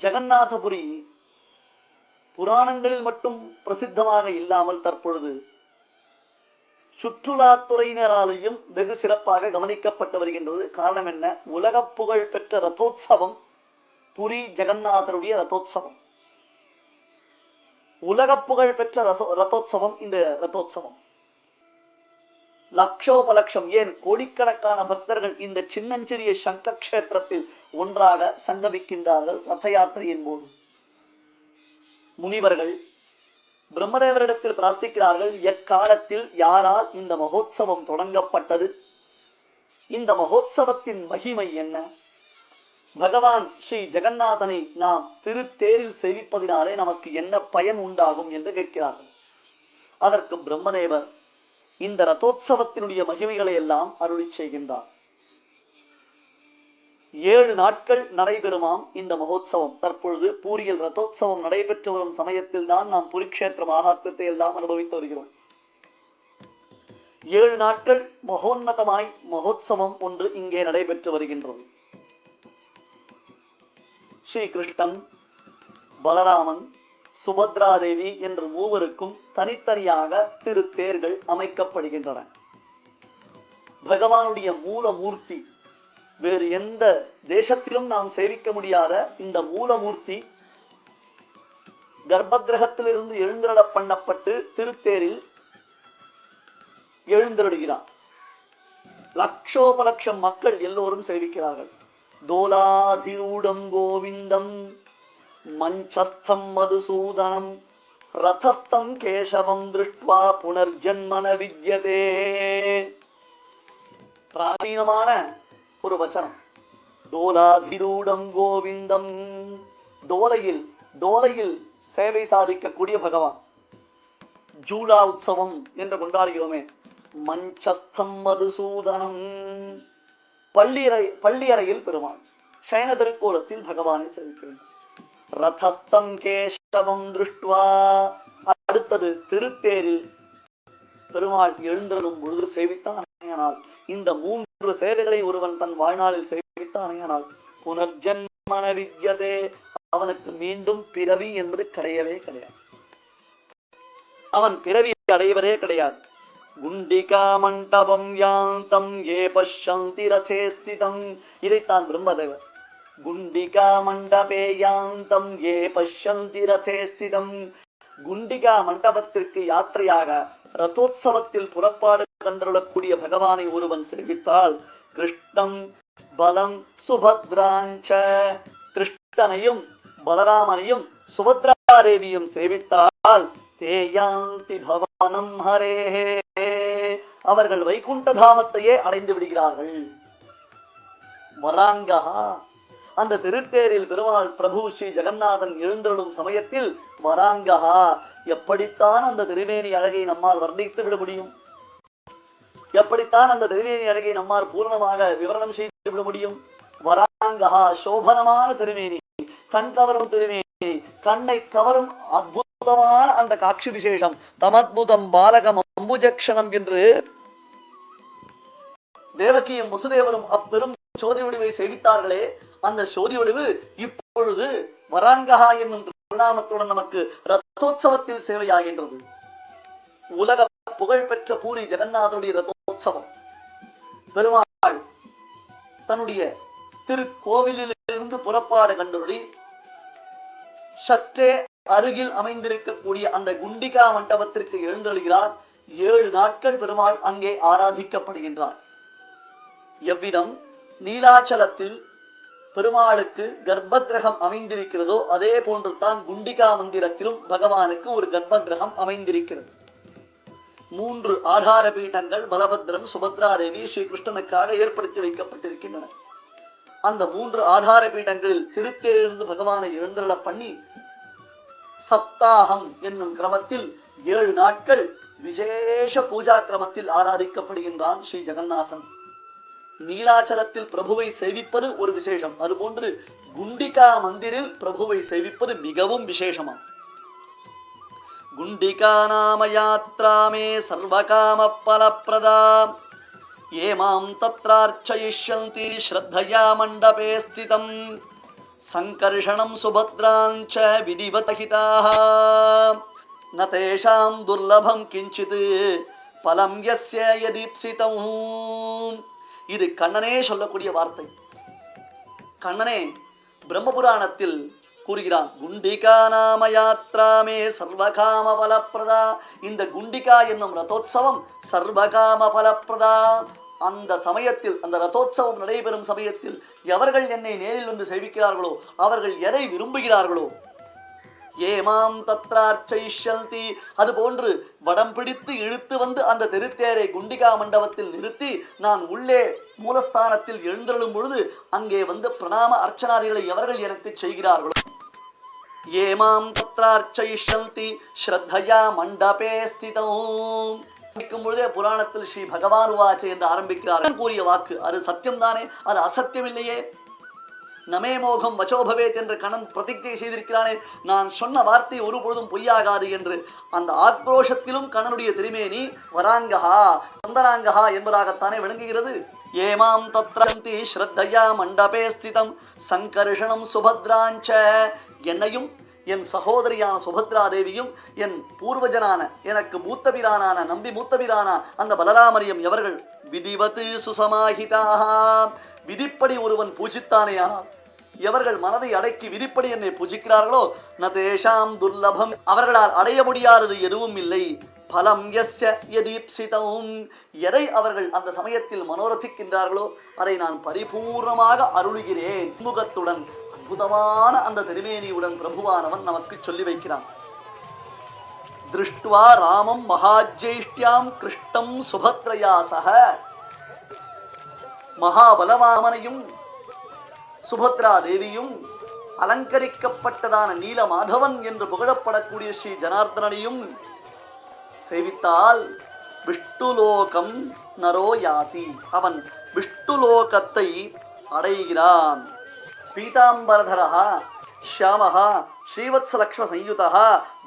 ஜெகநாதபுரி புராணங்களில் மட்டும் பிரசித்தமாக இல்லாமல் தற்பொழுது சுற்றுலாத்துறையினராலேயும் வெகு சிறப்பாக கவனிக்கப்பட்டு வருகின்றது. காரணம் என்ன? உலக புகழ் பெற்ற ரதோத்சவம் புரி ஜெகநாதருடைய ரதோத்சவம். உலக புகழ் பெற்ற ரசோ ரதோத்சவம் இந்த ரதோத்சவம். லட்சோபலட்சம் ஏன்? கோடிக்கணக்கான பக்தர்கள் இந்த சின்னஞ்சிறிய சங்க கஷேத்திரத்தில் ஒன்றாக சங்கமிக்கின்றார்கள் ரத யாத்திரையின் போது. முனிவர்கள் பிரம்மதேவரிடத்தில் பிரார்த்திக்கிறார்கள் எக்காலத்தில் யாரால் இந்த மகோத்சவம் தொடங்கப்பட்டது? இந்த மகோத்சவத்தின் மகிமை என்ன? பகவான் ஸ்ரீ ஜெகநாதனை நாம் திருத்தேரில் சேவிப்பதினாலே நமக்கு என்ன பயன் உண்டாகும்? என்று கேட்கிறார்கள். அதற்கு பிரம்மதேவர் இந்த ரதோத்சவத்தினுடைய மகிமைகளை எல்லாம் அருளி செய்கின்றார். ஏழு நாட்கள் நடைபெறுமாம் இந்த மகோத்சவம். தற்பொழுது பூரியில் ரதோத்சவம் நடைபெற்று வரும் சமயத்தில் தான் நாம் புரிக்ஷேத்திர மகாத்மத்தை எல்லாம் அனுபவித்து வருகிறோம். ஏழு நாட்கள் மகோன்னதமாய் மகோத்சவம் ஒன்று இங்கே நடைபெற்று வருகின்றது. ஸ்ரீ கிருஷ்ணன் பலராமன் சுபத்ரா தேவி என்ற மூவருக்கும் தனித்தனியாக திருத்தேர்கள் அமைக்கப்படுகின்றன. பகவானுடைய மூலமூர்த்தி வேறு எந்த தேசத்திலும் நாம் சேவிக்க முடியாத இந்த மூலமூர்த்தி கர்ப்பகிரகத்திலிருந்து எழுந்தருள பண்ணப்பட்டு திருத்தேரில் எழுந்தருடுகிறார் லட்சோபலட்சம் மக்கள் எல்லோரும் சேவிக்கிறார்கள். தோலாதிரூடம் கோவிந்தம் மஞ்சஸ்தம் மதுசூதனம் ரதஸ்தம் கேசவம் திருஷ்டுவா புனர்ஜன்மன வித்யதே. பிராச்சீனமான ஒரு வச்சனம். டோலாதிரூடம் கோவிந்தம். டோலையில் டோலையில் சேவை சாதிக்கக்கூடிய பகவான். ஜூலா உற்சவம் என்று கொண்டாடுகிறோமே. மஞ்சஸ்தம் மதுசூதனம். பள்ளியறை பள்ளியறையில் பெருமாள் சயன திருக்கோலத்தில் பகவானை சேவிக்கிறோம் ரதஸ்தம் கேசவம் திருஷ்டுவா. அடுத்தது திருத்தேரில் பெருமாள் எழுந்தருளும் பொழுது சேவித்தானால் இந்த மூன்று சேவைகளை ஒருவன் தன் வாழ்நாளில் சேவித்தானால் புனர்ஜன்மன வித்யதே அவனுக்கு மீண்டும் பிறவி என்பது கிடையவே கிடையாது. அவன் பிறவி அடைவரே கிடையாது. குண்டிகா மண்டபம் யாந்தம் ஏ பஷந்தி ரதே ஸ்திதம் இதைத்தான் பிரம்மதேவர் குண்டிகா மண்டபே யாந்தம் ஏ பஷ்யந்தி ரதே ஸ்திதம். குண்டிகா மண்டபத்திற்கு யாத்திரையாக ரதோத்சவத்தில் புறப்பாடு கண்டருளக்கூடிய பகவானை ஒருவன் சேவித்தால் கிருஷ்ணம் பலம் சுபத்ராஞ்ச கிருஷ்ணனையும் பலராமனையும் சுபத்ரா தேவியும் சேவித்தால் தேயாந்தி பவானம் ஹரே. அவர்கள் வைகுண்ட தாமத்தையே அடைந்து விடுகிறார்கள். வராங்கஹா. அந்த திருத்தேரில் பெருமாள் பிரபு ஸ்ரீ ஜெகநாதன் எழுந்தருளும் சமயத்தில் வராங்கஹா எப்படித்தான் அந்த திருமேனி அழகை நம்மால் வர்ணித்து விட முடியும்? எப்படித்தான் அந்த திருமேனி அழகை நம்மால் பூர்ணமாக விவரணம் செய்து விட முடியும்? வராங்கஹா சோபனமான திருமேனி கண் கவரும் திருமேனி கண்ணை கவரும் அற்புதமான அந்த காட்சி விசேஷம் தமத்புதம் பாலகம் அம்புஜக்ஷணம் என்று தேவகியும் வசுதேவரும் அப்பெரும் சோதி ஒளிவை சேவித்தார்களே அந்த சோதி ஒளிவு இப்பொழுது வராங்கஹா என்னும் திருநாமத்துடன் நமக்கு ரத்தோத்சவத்தில் சேவையாகின்றது. உலக புகழ்பெற்ற பூரி ஜெகநாதனுடைய ரதோத்சவம். பெருமாள் தன்னுடைய திருக்கோவிலிருந்து புறப்பாடு கண்டுள்ளி சற்றே அருகில் அமைந்திருக்கக்கூடிய அந்த குண்டிகா மண்டபத்திற்கு எழுந்தொழுகிறார் ஏழு நாட்கள் பெருமாள் அங்கே ஆராதிக்கப்படுகின்றார். எவ்விதம்? நீலாச்சலத்தில் பெருமாளுக்கு கர்ப்பகிரகம் அமைந்திருக்கிறதோ அதே போன்று தான் குண்டிகா மந்திரத்திலும் பகவானுக்கு ஒரு கர்ப்பகிரகம் அமைந்திருக்கிறது. மூன்று ஆதார பீட்டங்கள் பலபத்ரன் சுபத்ரா தேவி ஸ்ரீ கிருஷ்ணனுக்காக ஏற்படுத்தி வைக்கப்பட்டிருக்கின்றன. அந்த மூன்று ஆதார பீடங்களில் திருத்தேலிருந்து பகவானை எழுந்தருள பண்ணி சப்தாகம் என்னும் கிரமத்தில் ஏழு நாட்கள் விசேஷ பூஜா கிரமத்தில் ஆராதிக்கப்படுகின்றான் ஸ்ரீ ஜெகநாதன். நீலாச்சலத்தில் பிரபுவை சேவிப்பது ஒரு விசேஷம். அதுபோன்று குண்டிகா மந்திரில் பிரபுவை சேவிப்பது மிகவும் விசேஷமா குண்டிகா நாம யாத்ராமே சர்வகாம பலப்பிரதா ஏமாம் மாம் தத்ரார்ச்சயிஷ்யந்தி ஸ்ரத்தயா மண்டபே ஸ்திதம் சங்கர்ஷணம் சுபத்ராஞ்ச விதிவதகிதாக ந தேஷாம் துர்லபம் கிஞ்சித் பலம் யஸ்ய யதீப்சிதம் இது கண்ணனே சொல்லக்கூடிய வார்த்தை. கண்ணனே பிரம்மபுராணத்தில் கூறுகிறான் குண்டிகா நாம யாத்ராமே சர்வகாம பலப்பிரதா இந்த குண்டிகா என்னும் ரதோத்சவம் சர்வகாம பலப்பிரதா அந்த சமயத்தில் அந்த ரதோத்சவம் நடைபெறும் சமயத்தில் எவர்கள் என்னை நேரில் வந்து சேவிக்கிறார்களோ அவர்கள் எதை விரும்புகிறார்களோ ஏமாம் தத்ரார்ச்சைஷல்தி அதுபோன்று வடம் பிடித்து இழுத்து வந்து அந்த திருத்தேரை குண்டிகா மண்டபத்தில் நிறுத்தி நான் உள்ளே மூலஸ்தானத்தில் எழுந்தருளும் பொழுது அங்கே வந்து பிரணாம அர்ச்சனாதிகளை எவர்கள் எனக்கு செய்கிறார்களோ? ஏமாம் தத்ரார்ச்சைஷல்தி ஸ்ரத்தையா மண்டபே ஸ்திதம். ஆரம்பிக்கும் பொழுதே புராணத்தில் ஸ்ரீ பகவான் வாச்சை என்று ஆரம்பிக்கிறார். கூறிய வாக்கு அது சத்தியம்தானே அது அசத்தியம் இல்லையே நமே மோகம் வச்சோபவேத் என்று கணன் பிரதிஜை செய்திருக்கிறானே. நான் சொன்ன வார்த்தை ஒருபொழுதும் பொய்யாகாது என்று. அந்த ஆக்ரோஷத்திலும் கணனுடைய திருமேனி வராங்கஹா சந்தராங்கஹா என்பதாகத்தானே விளங்குகிறது. ஏமாம் தத்ரந்தி ஸ்ரத்தையா மண்டபே ஸ்திதம் சங்கர்ஷணம் சுபத்ராஞ்ச. என்னையும் என் சகோதரியான சுபத்ரா தேவியும் என் பூர்வஜனான எனக்கு மூத்தபிரானான நம்பி மூத்தபிரானா அந்த பலராமரியம் எவர்கள்? விதிவத்து சுசமாகிதாக விதிப்படி ஒருவன் பூஜித்தானேயானார் எவர்கள் மனதை அடக்கி விரிப்படி என்னை பூஜிக்கிறார்களோ நதேஷாம் துர்லபம். அவர்களால் அடைய முடியாதது எதுவும் இல்லை. பலம் யஸ்ய எதை அவர்கள் அந்த சமயத்தில் மனோரதிக்கின்றார்களோ அதை நான் பரிபூர்ணமாக அருளுகிறேன். முகத்துடன் அற்புதமான அந்த திருமேனியுடன் பிரபுவானவன் நமக்கு சொல்லி வைக்கிறான். திருஷ்டுவா ராமம் மகாஜேஷ்டியாம் கிருஷ்டம் சுபத்ரயா சக. மகாபலவாமனையும் சுபத்ரா தேவியும் அலங்கரிக்கப்பட்டதான நீல மாதவன் என்று புகழப்படக்கூடிய ஸ்ரீ ஜனார்தனனையும் சேவித்தால் விஷ்ணுலோகம் நரோ யாதி. அவன் விஷ்ணுலோகத்தை அடைகிறான். பீதாம்பரதரः శ్యామ శ్రీవత్సలక్ష్మ సంయుత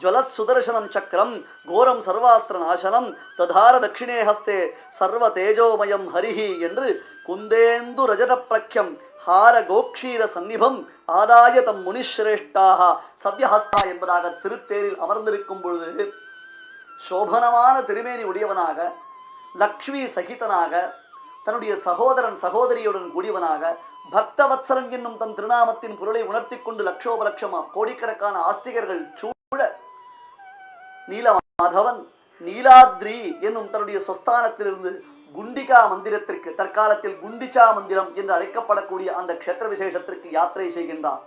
జ్వలత్సుదర్శనం చక్రం ఘోరం సర్వాస్திரநாశனம் ததார தட்சிணே ஹஸ்தே சர்வ தேஜோமயம் ஹரிஹி என்று குந்தேந்து ரஜதப்பிரக்கியம் ஹார கோக்ஷீர சந்நிபம் ஆதாய தம் முனிஸ்ரேஷ்டாக சவ்யஹஸ்தா என்பதாக திருத்தேரில் அமர்ந்திருக்கும் பொழுது சோபனமான திருமேனி உடையவனாக லக்ஷ்மி சகிதனாக தன்னுடைய சகோதரன் சகோதரியுடன் கூடியவனாக பக்தவத்சலன் என்னும் தன் திருநாமத்தின் பொருளை உணர்த்தி கொண்டு லட்சோபலட்சமா கோடிக்கணக்கான ஆஸ்திகர்கள் சூழ நீலமாதவன் நீலாத்ரி என்னும் தன்னுடைய சொஸ்தானத்திலிருந்து குண்டிகா மந்திரத்திற்கு தற்காலத்தில் குண்டிச்சா மந்திரம் என்று அழைக்கப்படக்கூடிய அந்த க்ஷேத்திர விசேஷத்திற்கு யாத்திரை செய்கின்றார்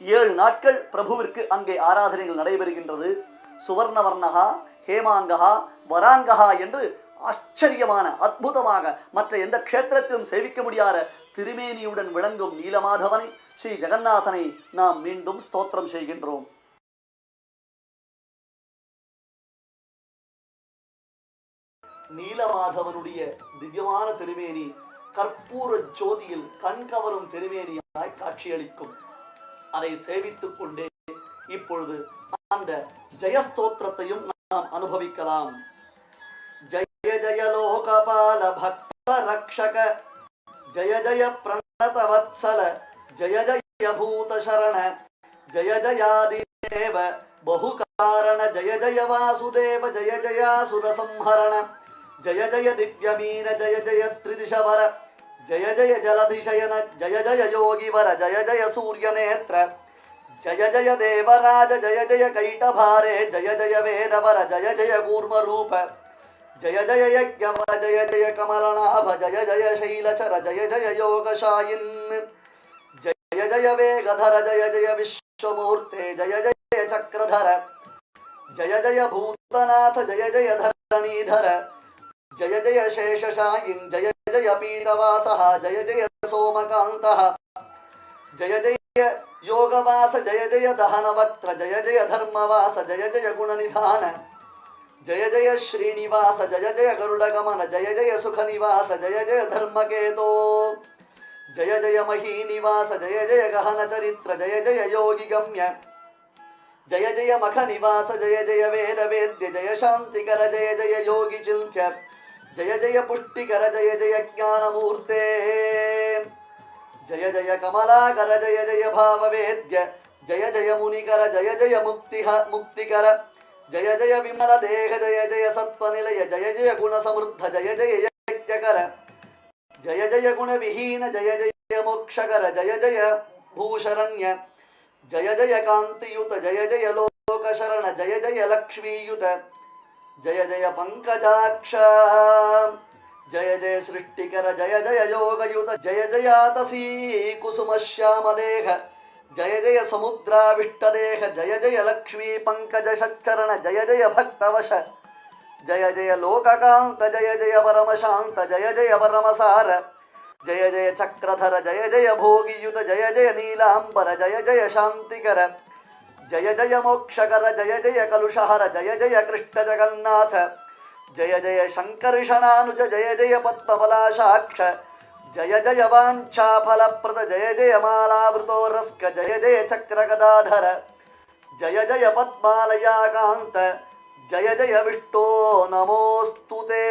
ஏழு நாட்கள் பிரபுவிற்கு அங்கே ஆராதனைகள் நடைபெறுகின்றது. சுவர்ணவர்ணகா ஹேமாங்கஹா வராங்கஹா என்று ஆச்சரியமான அற்புதமாக மற்ற எந்த க்ஷேத்திரத்திலும் சேவிக்க முடியாத திருமேனியுடன் விளங்கும் நீலமாதவனை ஸ்ரீ ஜெகநாதனை நாம் மீண்டும் ஸ்தோத்திரம் செய்கின்றோம். நீலமாதவனுடைய திவ்யமான திருமேனி கற்பூர ஜோதியில் கண்கவரும் திருமேனியாய் காட்சியளிக்கும். அதை சேவித்துக் கொண்டே இப்பொழுது அந்த ஜெயஸ்தோத்திரத்தையும் நாம் அனுபவிக்கலாம். जय लोकपाल भक्त रक्षक जय जय प्रणत वत्सल जय जय भूत शरण जय जयादिदेव बहुकारण जय जय वासुदेव जय जयासुर संहरण जय जय दिव्यमीन जय जय त्रिदिशवर जय जय जलधिशयन जय जय योगिवर जय जय सूर्यनेत्र जय जय देवराज जय जय कैटभारे जय जय वेदवर जय जय कूर्मरूप जय जय यज्ञवर जय जय कमलनाभ जय जय शैलचर जय जय योगशायिन् जय जय वेगधर जय जय विश्वमूर्ते जय जय चक्रधर जय जय भूतनाथ जय जय धरणीधर जय जय शेषशायिन् जय जय पीतवासः जय जय सोमकान्तः जय जय योगवास जय जय दहनवक्त्र जय जय धर्मवास जय जय गुणनिधान जय जय श्रीनिवास जय जय गरुडगमन जय जय सुख निवास जय जय धर्म धर्मकेतो जय जय महीनिवास जय जय गहन चरित्र जय जय योगी गम्य जय जय मख निवास जय जय वेदवेद्य जय शान्तिकर जय जय योगिचिन्त्य जय जय पुष्टिकर जय जय ज्ञानमूर्ते जय जय कमलाकर जय जय भाववेद्य जय जय मुनिकर जय जय मुक्ति मुक्तिकर जय जय विमल देह जय जय सत्त्वनिलय जय जय गुणसमृद्ध जय जय यज्ञकर जय जय गुणविहीन जय जय मोक्षकर जय जय भूशरण्य जय जय कान्तियुत जय जय लोकशरण जय जय लक्ष्मीयुत जय जय पङ्कजाक्ष जय जय सृष्टिकर जय जय योगयुत जय जयातसी कुसुमश्यामदेह जय जय समुद्राविष्टदेह जय जय लक्ष्मी पङ्कज षट्चरण जय जय भक्तवश जय जय लोककान्त जय जय परमशान्त जय जय परम सार जय जय चक्रधर जय जय भोगियुत जय जय नीलाम्बर जय जय शान्तिकर जय जय मोक्षकर जय जय कलुषहर जय जय कृष्ण जगन्नाथ जय जय शङ्कर्षणानुज जय जय पद्मफलाशाक्ष जय जय वाञ्छाफलप्रद जय जय मालावृतोरस्क जय जय चक्रगदाधर। जय जय पद्मालयाकान्त, जय जय विष्टो नमोऽस्तु ते।